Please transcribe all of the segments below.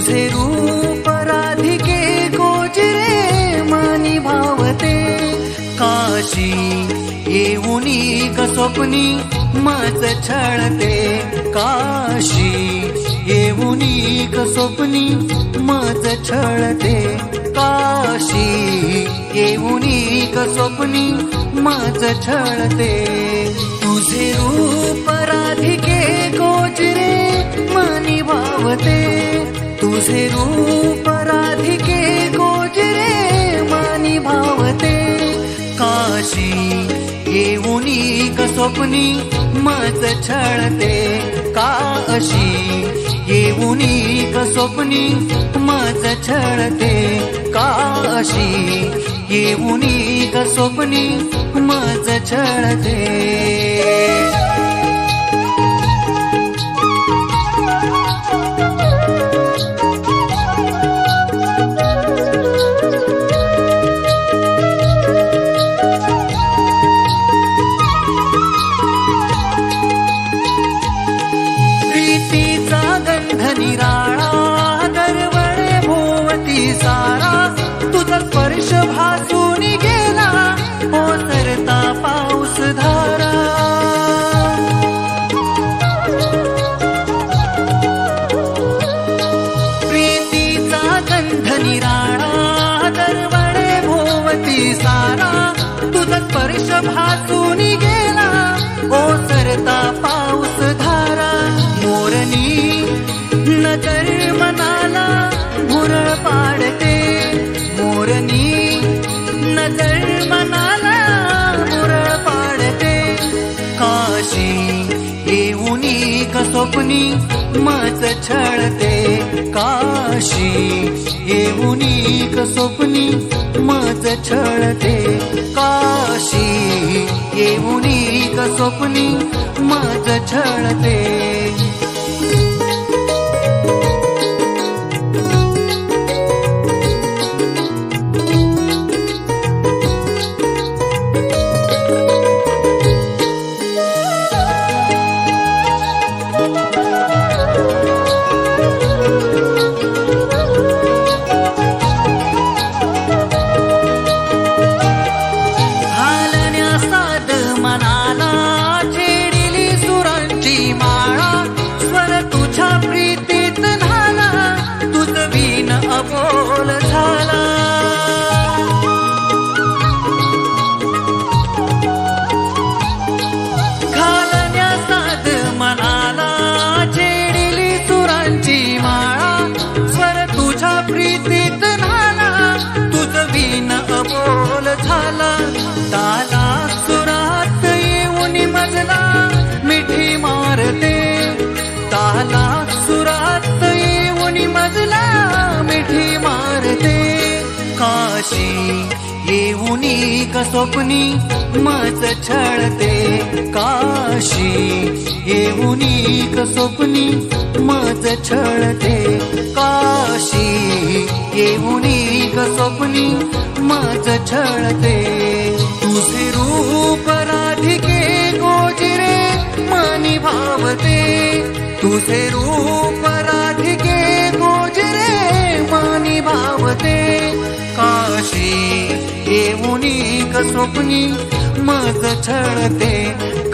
तुझे रूप राधिके गोजरे मानी भावते. काशी येऊनी कसोपनी मज छळते. काशी येऊनी कसोपनी मज छळते. काशी येऊनी कसोपनी मज छळते. तुझे रूप राधिके गोजरे मानी भावते. तुझे रूप राधिके गोजरे मानी भावते. काशी येऊनी स्वप्नी मज छळते. का अशी येऊनी स्वप्नी मज छळते. का अशी येऊनी स्वप्नी मज छळते. सारा तुझा स्पर्श भासून गेला. ओसरता पाऊस धारा मोरणी नजर मनाला भुरळ पाडते. मोरणी नजर मनाला भुरळ पाडते. काशी स्वप्नी माझ छळते काशी. येऊनी ग स्वप्नी माझ छळते काशी. येऊनी ग स्वप्नी माझ छळते. ole काशी येऊन ग स्वप्नी मज छळते काशी. येऊन ग स्वप्नी माझ छळते काशी. येऊन ग स्वप्नी मज छळते. तुझे रूप राधिके गोजिरे मानी भावते. तुझे रूप राधिके गोजिरे मानी भावते. स्वप्नी मज छळते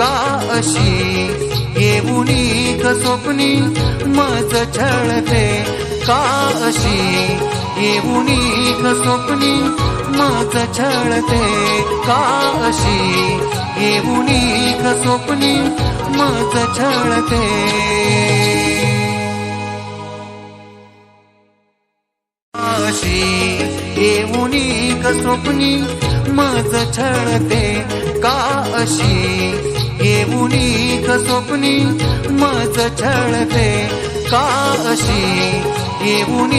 का अशी? येऊनी स्वप्नी मज छळते का अशी? येऊनी स्वप्नी मज छळते का अशी? येऊनी स्वप्नी मज छळते येऊनी स्वप्नी मज छळते का अशी? येऊन स्वप्नी मज छळते का अशी? येऊन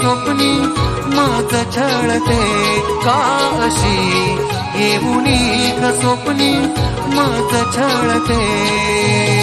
स्वप्नी मज छळते का अशी? येऊन स्वप्नी मज छळते